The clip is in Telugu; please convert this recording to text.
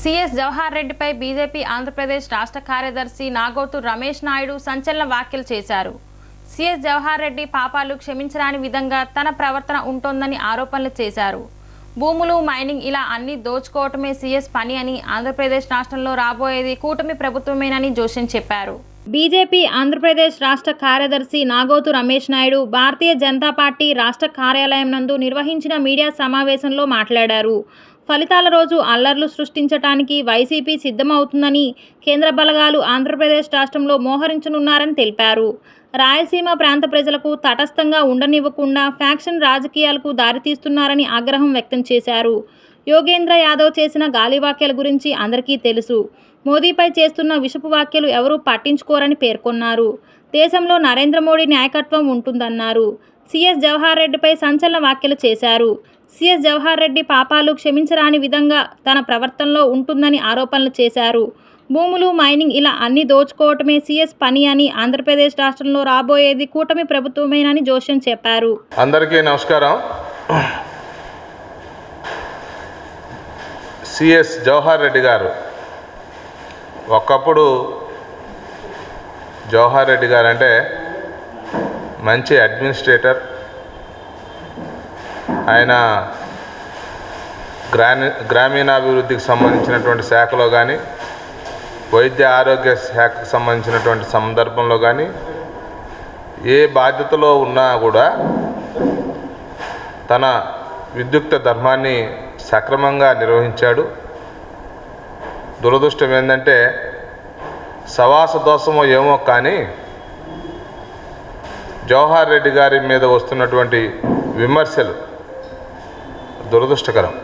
సిఎస్ జవహర్ రెడ్డిపై బీజేపీ ఆంధ్రప్రదేశ్ రాష్ట్ర కార్యదర్శి నాగోతు రమేష్ నాయుడు సంచలన వ్యాఖ్యలు చేశారు. సిఎస్ జవహర్ రెడ్డి పాపాలు క్షమించరాని విధంగా తన ప్రవర్తన ఉంటోందని ఆరోపణలు చేశారు. భూములు మైనింగ్ ఇలా అన్ని దోచుకోవటమే సీఎస్ పని అని ఆంధ్రప్రదేశ్ రాష్ట్రంలో రాబోయేది కూటమి ప్రభుత్వమేనని జోషన్ చెప్పారు. బీజేపీ ఆంధ్రప్రదేశ్ రాష్ట్ర కార్యదర్శి నాగోతు రమేష్ నాయుడు భారతీయ జనతా పార్టీ రాష్ట్ర కార్యాలయం నందు నిర్వహించిన మీడియా సమావేశంలో మాట్లాడారు. ఫలితాల రోజు అల్లర్లు సృష్టించటానికి వైసీపీ సిద్ధమవుతుందని కేంద్ర బలగాలు ఆంధ్రప్రదేశ్ రాష్ట్రంలో మోహరించనున్నారని తెలిపారు. రాయలసీమ ప్రాంత ప్రజలకు తటస్థంగా ఉండనివ్వకుండా ఫ్యాక్షన్ రాజకీయాలకు దారితీస్తున్నారని ఆగ్రహం వ్యక్తం చేశారు. యోగేంద్ర యాదవ్ చేసిన గాలి వ్యాఖ్యల గురించి అందరికీ తెలుసు. మోదీపై చేస్తున్న విషపు వ్యాఖ్యలు ఎవరూ పట్టించుకోరని పేర్కొన్నారు. దేశంలో నరేంద్ర మోడీ నాయకత్వం ఉంటుందన్నారు. సిఎస్ జవహర్ రెడ్డిపై సంచలన వ్యాఖ్యలు చేశారు. సిఎస్ జవహర్ రెడ్డి పాపాలు క్షమించరాని విధంగా తన ప్రవర్తనలో ఉంటుందని ఆరోపణలు చేశారు. భూములు మైనింగ్ ఇలా అన్ని దోచుకోవటమే సీఎస్ పని అని ఆంధ్రప్రదేశ్ రాష్ట్రంలో రాబోయేది కూటమి ప్రభుత్వమేనని జోషన్ చెప్పారు. అందరికీ నమస్కారం. సిఎస్ జవహర్ రెడ్డి గారు. ఒకప్పుడు జవహర్ రెడ్డి గారు అంటే మంచి అడ్మినిస్ట్రేటర్. ఆయన గ్రామీ గ్రామీణాభివృద్ధికి సంబంధించినటువంటి శాఖలో కానీ వైద్య ఆరోగ్య శాఖకు సంబంధించినటువంటి సందర్భంలో కానీ ఏ బాధ్యతలో ఉన్నా కూడా తన విద్యుక్త ధర్మాన్ని సక్రమంగా నిర్వహించాడు. దురదృష్టం ఏంటంటే సవాస దోషమో ఏమో కానీ జవహర్ రెడ్డి గారి మీద వస్తున్నటువంటి విమర్శలు దురదృష్టకరం.